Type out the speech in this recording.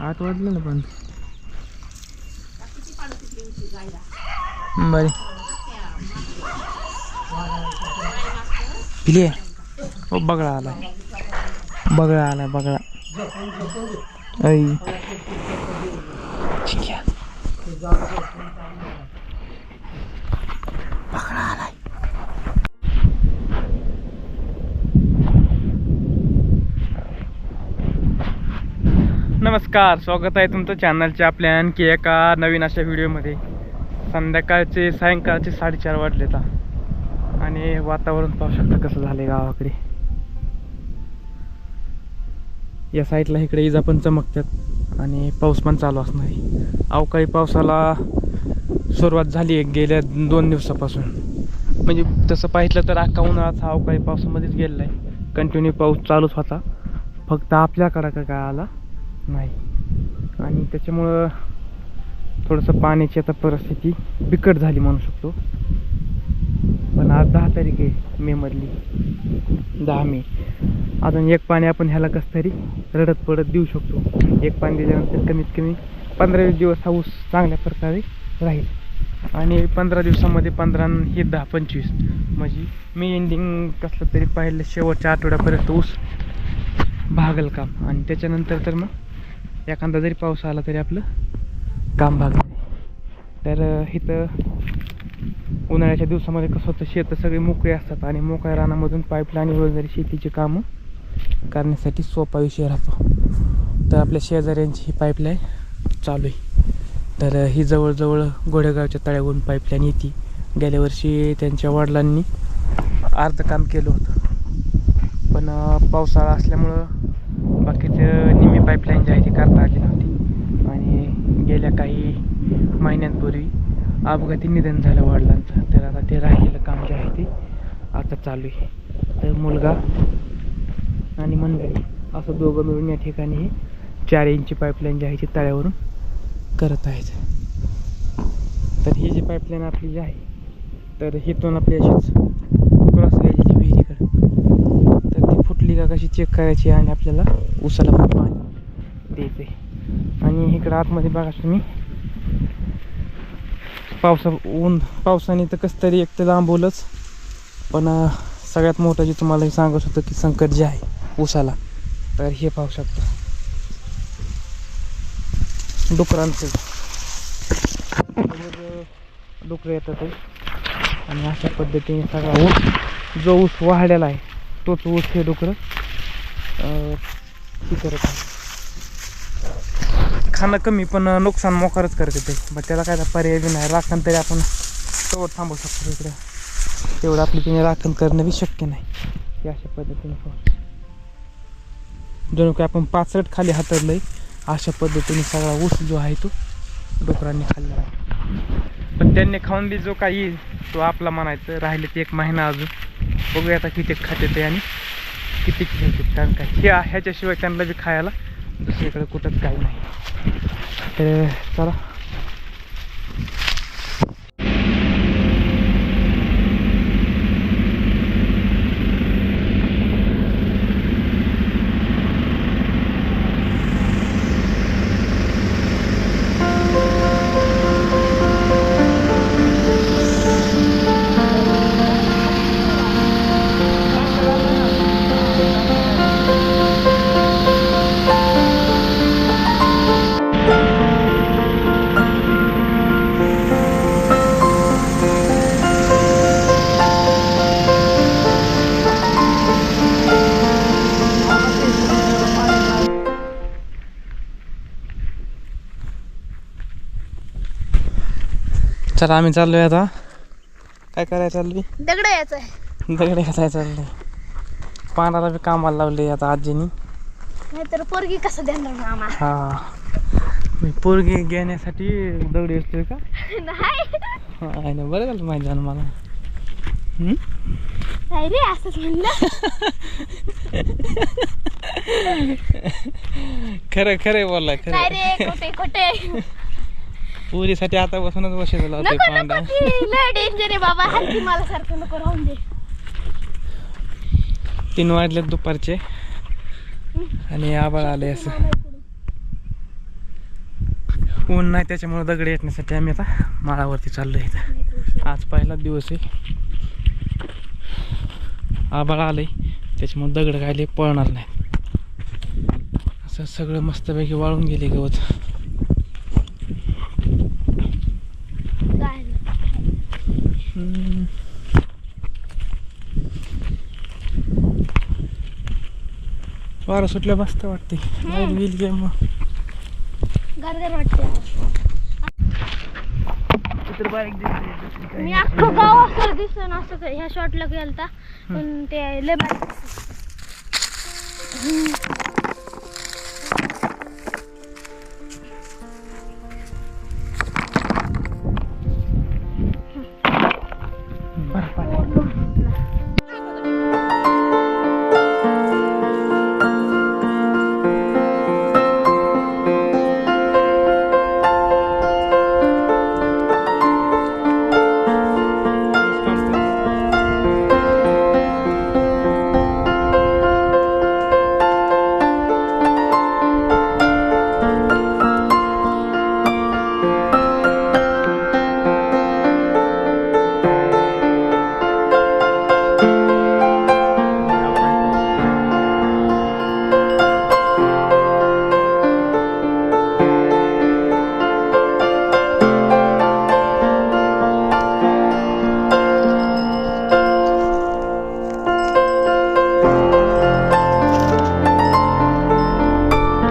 आठ वाजलं ना पण. बरे. पिले. ओ बगळा आलाय. बगळा आलाय बगळा. ऐ. बगळा आलाय. नमस्कार स्वागत आहे तुमचं चॅनलच्या आपल्या आणखी एका नवीन अशा व्हिडिओमध्ये. संध्याकाळचे सायंकाळचे साडेचार वाजलेत. आणि वातावरण पाहू शकता कसं झालं गावाकडे. या साईडला इकडे इजा पण चमकतात आणि पाऊस पण चालू असणार आहे. अवकाळी पावसाला सुरुवात झाली आहे गेल्या दोन दिवसापासून. म्हणजे तसं पाहिलं तर अख्खा उन्हाळाच हा अवकाळी पावसामध्येच गेलेला आहे. कंटिन्यू पाऊस चालूच होता. फक्त आपल्याकडं का काय आला? नाही. आणि त्याच्यामुळं थोडंसं पाण्याची आता परिस्थिती बिकट झाली म्हणू शकतो. पण आज दहा तारीख आहे मेमधली दहा मे. अजून एक पाणी आपण ह्याला कसं तरी रडत पडत देऊ शकतो. एक पाणी दिल्यानंतर कमीत कमी पंधरा वीस दिवस हा ऊस चांगल्या प्रकारे राहील. आणि पंधरा दिवसामध्ये पंधरा हे दहा पंचवीस. म्हणजे मे एंडिंग कसलं तरी पाहिलं शेवटच्या आठवड्यापर्यंत ऊस भागल काम आणि त्याच्यानंतर तर मग एखादा जरी पाऊस आला तरी आपलं काम भागलं तर इथं उन्हाळ्याच्या दिवसामध्ये कसं होतं शेतं सगळी मोकळी असतात आणि मोकळ्या रानामधून पाईपलाईन वगैरे शेतीची कामं करण्यासाठी सोपा विषय राहतो. तर आपल्या शेजाऱ्यांची ही पाईपलाईन चालू आहे. तर ही जवळजवळ गोडेगावच्या तळ्यावरून पाईपलाईन येते. गेल्या वर्षी त्यांच्या वडिलांनी अर्ध काम केलं होतं. पण पावसाळा असल्यामुळं बाकीचं निम्मी पाईपलाईन जी आहे ती करता आली नव्हती. आणि गेल्या काही महिन्यांपूर्वी अपघाती निधन झालं वडिलांचं. तर आता ते राहिलेलं काम जे आहे ते आता चालू आहे. तर मुलगा आणि मंडळी असं दोघं मिळून या ठिकाणी हे चार इंची पाईपलाईन जी आहे ती तळ्यावरून करत आहेत. तर ही जी पाईपलाईन आपली जी आहे तर हिथून आपली अशीच क्रॉस गेलेली विहिरीकडं तर ती फुटली का कशी चेक करायची आणि आपल्याला उसाला पण पाणी द्यायचं आहे आणि इकडं आतमध्ये बघा तुम्ही. पावसा ऊन पावसाने तर कसं तरी एक तर लांबवलंच. पण सगळ्यात मोठं जे तुम्हाला हे सांगत होतं की संकट जे आहे ऊसाला तर हे पाहू शकता. डुकरांचं डुकरं येतात आणि अशा पद्धतीने सगळा ऊस जो ऊस वाढलेला आहे तोच ऊस हे डुकरं हे करत आहे. खाणं कमी पण नुकसान मोकारच करते ते. मग त्याला काय पर्याय बी नाही. राखण तरी आपण तोवर थांबू शकतो इकडे. तेवढं आपली तिने राखण करणं बी शक्य नाही. हे अशा पद्धतीने जणू काय आपण पाचट खाली हातरलंय अशा पद्धतीने सगळा ऊस जो आहे तो डुकरांनी खाल्ला आहे. पण त्यांनी खाऊन बी जो काही येईल तो आपला म्हणायचं राहिले ते एक महिना अजून. बघूया आता किती खाते ते आणि किती खेळते कारण काय ह्या ह्याच्याशिवाय त्यांना बी खायला दुसरीकडे कुठंच काही नाही. तर चला. चला आम्ही चाललोय आता. काय करायला चाललोय दगड यायचं आहे दगडे घासायला चाललोय पानाला बी कामाला लावले आता आजीनी. नाहीतर पोरगी कसं देणार मामा? हा. मी पोरगी घेण्यासाठी दगडी असतोय का? नाही. हा, आहे ना बरं झालं माहिती झालं मला. हम्म? नाही रे असंच म्हणलं. खरं खरं बोलला नाही खरं रे खोटे खोटे पुरीसाठी आता बसूनच बसेल लावते नको पांडा नको ती लय डेंजर आहे बाबा. हत्ती मला सारखं नको राहून दे. तीन वाजलेत दुपारचे. आणि आबाळ आले असं. ऊन नाही त्याच्यामुळे दगड येण्यासाठी आम्ही आता माळावरती चाललो इथं. आज पहिलाच दिवस आहे. आबाळ आलंय. त्याच्यामुळे दगड काय पळणार नाही असं सगळं मस्तपैकी वाळून गेले गवत काय हम्म. वारं सुटल्या मस्त वाटते लाइट गेली काय मग. गरगर वाटते मी अख्खं गाव असं दिसन असं ह्या शॉटला गेलता. पण ते लय बारीक